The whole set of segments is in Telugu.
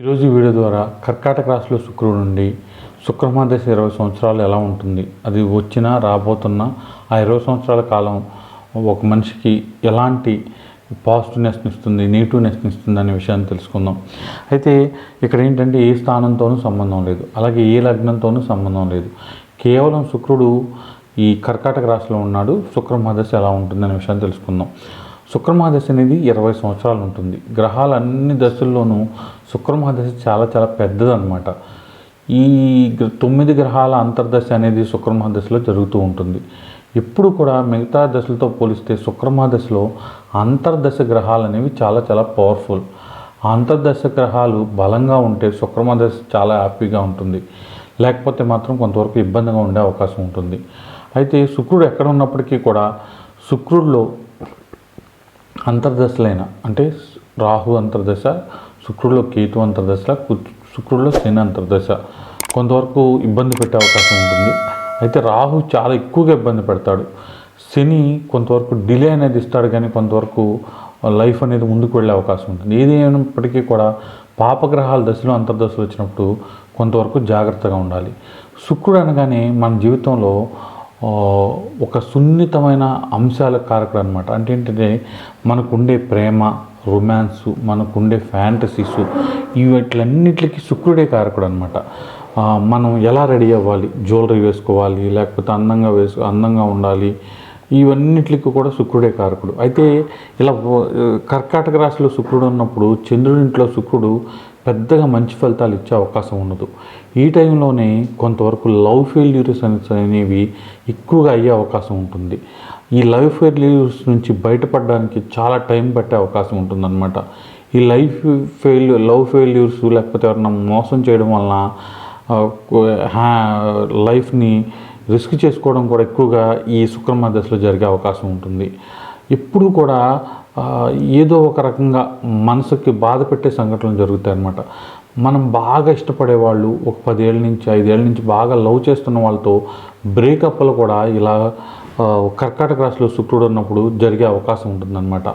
ఈరోజు వీడియో ద్వారా కర్కాటక రాశిలో శుక్రుడు నుండి శుక్రమహాదశ ఇరవై సంవత్సరాలు ఎలా ఉంటుంది? అది వచ్చినా రాబోతున్న ఆ ఇరవై సంవత్సరాల కాలం ఒక మనిషికి ఎలాంటి పాజిటివ్నెస్ ఇస్తుంది నెగిటివ్నెస్ ఇస్తుంది అనే విషయాన్ని తెలుసుకుందాం. అయితే ఇక్కడ ఏంటంటే ఏ స్థానంతోనూ సంబంధం లేదు. అలాగే ఏ లగ్నంతోనూ సంబంధం లేదు. కేవలం శుక్రుడు ఈ కర్కాటక రాశిలో ఉన్నాడు. శుక్రమహాదశ ఎలా ఉంటుంది అనే విషయాన్ని తెలుసుకుందాం. శుక్రమహాదశ అనేది ఇరవై సంవత్సరాలు ఉంటుంది. గ్రహాలు అన్ని దశల్లోనూ శుక్రమహాదశ చాలా చాలా పెద్దదన్నమాట. ఈ గ్ర- తొమ్మిది గ్రహాల అంతర్దశ అనేది శుక్రమహాదశలో జరుగుతూ ఉంటుంది. ఎప్పుడు కూడా మిగతా దశలతో పోలిస్తే శుక్రమహాదశలో అంతర్దశ గ్రహాలు అనేవి చాలా చాలా పవర్ఫుల్. అంతర్దశ గ్రహాలు బలంగా ఉంటే శుక్రమహాదశ చాలా హ్యాపీగా ఉంటుంది. లేకపోతే మాత్రం కొంతవరకు ఇబ్బందిగా ఉండే అవకాశం ఉంటుంది. అయితే శుక్రుడు ఎక్కడ ఉన్నప్పటికీ కూడా శుక్రుడిలో అంతర్దశలైన అంటే రాహు అంతర్దశ శుక్రుడిలో కేతు అంతర్దశ శుక్రుడిలో శని అంతర్దశ. కొంతవరకు ఇబ్బంది పెట్టే అవకాశం ఉంటుంది. అయితే రాహు చాలా ఎక్కువగా ఇబ్బంది పెడతాడు. శని కొంతవరకు డిలే అనేది ఇస్తాడు కానీ కొంతవరకు లైఫ్ అనేది ముందుకు వెళ్ళే అవకాశం ఉంటుంది. ఏది అయినప్పటికీ కూడా పాపగ్రహాల దశలో అంతర్దశలు వచ్చినప్పుడు కొంతవరకు జాగ్రత్తగా ఉండాలి. శుక్రుడు అనగానే మన జీవితంలో ఒక సున్నితమైన అంశాల కారకుడు అనమాట అంటే ఏంటంటే మనకుండే ప్రేమ రొమాన్స్ మనకుండే ఫ్యాంటసీస్ వీటిలన్నిటికీ శుక్రుడే కారకుడు అనమాట మనం ఎలా రెడీ అవ్వాలి? జ్యువెలరీ వేసుకోవాలి లేకపోతే అందంగా వేసు అందంగా ఉండాలి ఇవన్నిటికి కూడా శుక్రుడే కారకుడు. అయితే ఇలా కర్కాటక రాశిలో శుక్రుడు ఉన్నప్పుడు చంద్రుడింట్లో శుక్రుడు పెద్దగా మంచి ఫలితాలు ఇచ్చే అవకాశం ఉండదు. ఈ టైంలోనే కొంతవరకు లవ్ ఫెయిల్యూర్స్ అనేవి ఎక్కువగా అయ్యే అవకాశం ఉంటుంది. ఈ లవ్ ఫెయిల్యూర్స్ నుంచి బయటపడడానికి చాలా టైం పట్టే అవకాశం ఉంటుందన్నమాట. ఈ లైఫ్ ఫెయిల్ లవ్ ఫెయిల్యూర్స్ లేకపోతే ఎవరన్నా మోసం చేయడం వలన లైఫ్ని రిస్క్ చేసుకోవడం కూడా ఎక్కువగా ఈ శుక్రమ దశలో జరిగే అవకాశం ఉంటుంది. ఎప్పుడు కూడా ఏదో ఒక రకంగా మనసుకి బాధ పెట్టే సంఘటనలు జరుగుతాయి అన్నమాట మనం బాగా ఇష్టపడే వాళ్ళు ఒక పదేళ్ళ నుంచి ఐదేళ్ళ నుంచి బాగా లవ్ చేస్తున్న వాళ్ళతో బ్రేకప్లు కూడా ఇలా కర్కాటక రాశిలో శుక్రుడు ఉన్నప్పుడు జరిగే అవకాశం ఉంటుందన్నమాట.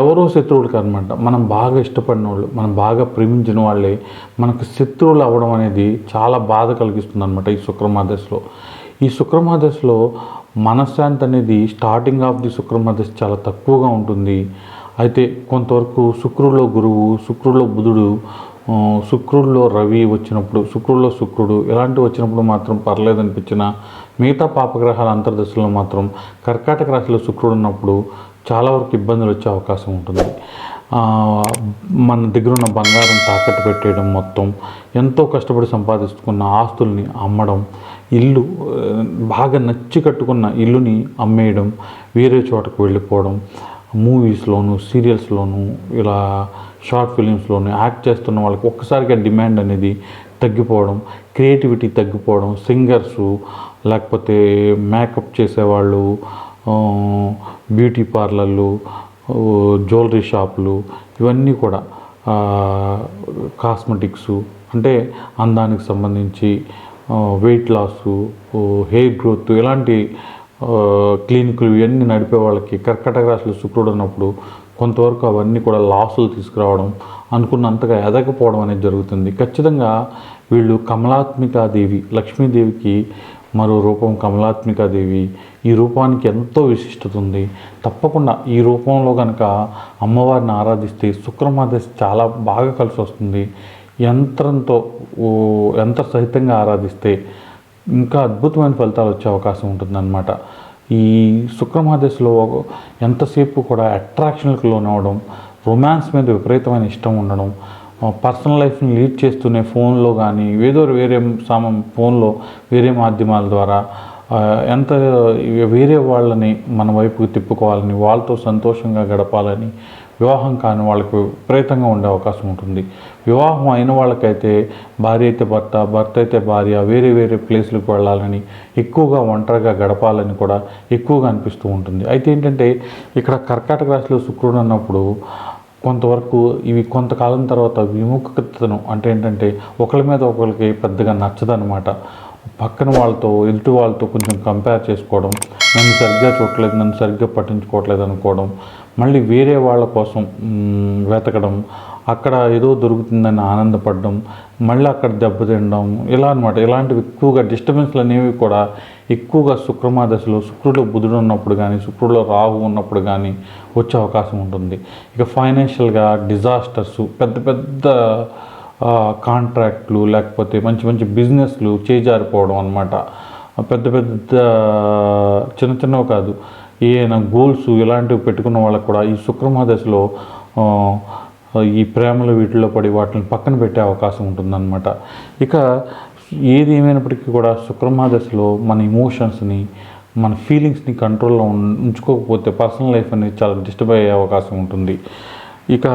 ఎవరో శత్రువులకి అనమాట మనం బాగా ఇష్టపడిన వాళ్ళు మనం బాగా ప్రేమించిన వాళ్ళే మనకు శత్రువులు అవ్వడం అనేది చాలా బాధ కలిగిస్తుంది అనమాట ఈ శుక్రమాదశలో. ఈ శుక్రమాదశలో మనశ్శాంతి అనేది స్టార్టింగ్ ఆఫ్ ది శుక్రమాదశ చాలా తక్కువగా ఉంటుంది. అయితే కొంతవరకు శుక్రుడిలో గురువు శుక్రుడిలో బుధుడు శుక్రుల్లో శుక్రుడిలో రవి వచ్చినప్పుడు శుక్రుడిలో శుక్రుడు ఇలాంటివి వచ్చినప్పుడు మాత్రం పర్లేదు అనిపించిన మిగతా పాపగ్రహాల అంతర్దశలో మాత్రం కర్కాటక రాశిలో శుక్రుడు ఉన్నప్పుడు చాలా వరకు ఇబ్బందులు వచ్చే అవకాశం ఉంటుంది. మన దగ్గర ఉన్న బంగారం తాకట్టు పెట్టేయడం మొత్తం ఎంతో కష్టపడి సంపాదించుకున్న ఆస్తుల్ని అమ్మడం ఇల్లు బాగా నచ్చి కట్టుకున్న ఇల్లుని అమ్మేయడం వేరే చోటకు వెళ్ళిపోవడం మూవీస్లోను సీరియల్స్లోను ఇలా షార్ట్ ఫిలిమ్స్లోను యాక్ట్ చేస్తున్న వాళ్ళకి ఒక్కసారిగా డిమాండ్ అనేది తగ్గిపోవడం క్రియేటివిటీ తగ్గిపోవడం సింగర్సు లేకపోతే మేకప్ చేసేవాళ్ళు బ్యూటీ పార్లర్లు జ్యువెలరీ షాపులు ఇవన్నీ కూడా కాస్మెటిక్స్ అంటే అందానికి సంబంధించి వెయిట్ లాస్ హెయిర్ గ్రోత్ ఇలాంటి క్లినిక్లు ఇవన్నీ నడిపే వాళ్ళకి కర్కటక రాశిలో శుక్రుడు ఉన్నప్పుడు కొంతవరకు అవన్నీ కూడా లాసులు తీసుకురావడం అనుకున్నంతగా ఎదగపోవడం అనేది జరుగుతుంది. ఖచ్చితంగా వీళ్ళు కమలాత్మికాదేవి లక్ష్మీదేవికి మరో రూపం కమలాత్మికాదేవి ఈ రూపానికి ఎంతో విశిష్టత ఉంది. తప్పకుండా ఈ రూపంలో కనుక అమ్మవారిని ఆరాధిస్తే శుక్రమాదశ చాలా బాగా కలిసి వస్తుంది యంత్రంతో యంత్ర సహితంగా ఆరాధిస్తే ఇంకా అద్భుతమైన ఫలితాలు వచ్చే అవకాశం ఉంటుందన్నమాట. ఈ శుక్రమహాదశలో ఎంతసేపు కూడా అట్రాక్షన్లకు లోనవడం రొమాన్స్ మీద విపరీతమైన ఇష్టం ఉండడం పర్సనల్ లైఫ్ని లీడ్ చేస్తూనే ఫోన్లో కానీ ఏదో వేరే సామం ఫోన్లో వేరే మాధ్యమాల ద్వారా ఎంత వేరే వాళ్ళని మన వైపుకి తిప్పుకోవాలని వాళ్ళతో సంతోషంగా గడపాలని వివాహం కాని వాళ్ళకు విపరీతంగా ఉండే అవకాశం ఉంటుంది. వివాహం అయిన వాళ్ళకైతే భార్య అయితే భర్త భర్త అయితే భార్య వేరే వేరే ప్లేస్లకు వెళ్ళాలని ఎక్కువగా ఒంటరిగా గడపాలని కూడా ఎక్కువగా అనిపిస్తూ ఉంటుంది. అయితే ఏంటంటే ఇక్కడ కర్కాటక రాశిలో శుక్రుడు అన్నప్పుడు కొంతవరకు ఇవి కొంతకాలం తర్వాత విముఖతను అంటే ఏంటంటే ఒకరి మీద ఒకరికి పెద్దగా నచ్చదనమాట పక్కన వాళ్ళతో ఎదుటి వాళ్ళతో కొంచెం కంపేర్ చేసుకోవడం నన్ను సరిగ్గా చూడలేదు నన్ను సరిగ్గా పట్టించుకోవట్లేదు అనుకోవడం మళ్ళీ వేరే వాళ్ళ కోసం వెతకడం అక్కడ ఏదో దొరుకుతుందని ఆనందపడడం మళ్ళీ అక్కడ దెబ్బతినడం ఇలా అనమాట ఇలాంటివి ఎక్కువగా డిస్టర్బెన్స్లు అనేవి కూడా ఎక్కువగా శుక్రమా దశలో శుక్రుడు బుధుడు ఉన్నప్పుడు కానీ శుక్రుడిలో రాహు ఉన్నప్పుడు కానీ వచ్చే అవకాశం ఉంటుంది. ఇక ఫైనాన్షియల్గా డిజాస్టర్స్ పెద్ద పెద్ద కాంట్రాక్ట్లు లేకపోతే మంచి మంచి బిజినెస్లు చేజారిపోవడం అనమాట పెద్ద పెద్ద చిన్న చిన్నవి కాదు. ఏమైనా గోల్స్ ఇలాంటివి పెట్టుకున్న వాళ్ళకు కూడా ఈ శుక్రమహదశలో ఈ ప్రేమలు వీటిలో పడి వాటిని పక్కన పెట్టే అవకాశం ఉంటుందన్నమాట. ఇక ఏది ఏమైనప్పటికీ కూడా శుక్రమహదశలో మన ఇమోషన్స్ని మన ఫీలింగ్స్ని కంట్రోల్లో ఉం- ఉంచుకోకపోతే పర్సనల్ లైఫ్ అనేది చాలా డిస్టర్బ్ అయ్యే అవకాశం ఉంటుంది. ఇక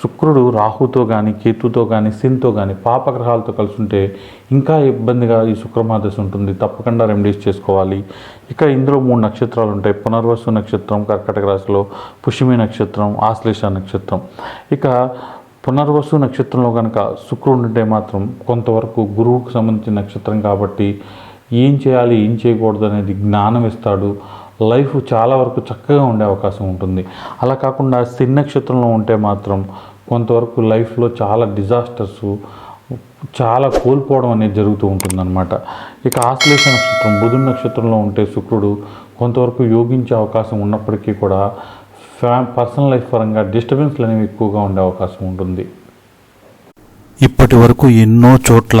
శుక్రుడు రాహుతో కానీ కేతుతో కానీ సిన్తో కానీ పాపగ్రహాలతో కలిసి ఉంటే ఇంకా ఇబ్బందిగా ఈ శుక్రమాదశ ఉంటుంది. తప్పకుండా రెమెడీస్ చేసుకోవాలి. ఇక ఇందులో మూడు నక్షత్రాలు ఉంటాయి. పునర్వసు నక్షత్రం కర్కటక రాశిలో పుష్యమి నక్షత్రం ఆశ్లేష నక్షత్రం. ఇక పునర్వసు నక్షత్రంలో కనుక శుక్రుడు ఉంటే మాత్రం కొంతవరకు గురువుకు సంబంధించిన నక్షత్రం కాబట్టి ఏం చేయాలి ఏం చేయకూడదు అనేది జ్ఞానం ఇస్తాడు. లైఫ్ చాలా వరకు చక్కగా ఉండే అవకాశం ఉంటుంది. అలా కాకుండా సిన్ నక్షత్రంలో ఉంటే మాత్రం కొంతవరకు లైఫ్లో చాలా డిజాస్టర్స్ చాలా కోల్పోవడం అనేది జరుగుతూ ఉంటుందన్నమాట. ఇక ఆశ్లేష నక్షత్రం బుధుని నక్షత్రంలో ఉంటే శుక్రుడు కొంతవరకు యోగించే అవకాశం ఉన్నప్పటికీ కూడా ఫ్యా పర్సనల్ లైఫ్ పరంగా డిస్టర్బెన్స్లు అనేవి ఎక్కువగా ఉండే అవకాశం ఉంటుంది. ఇప్పటి వరకు ఎన్నో చోట్ల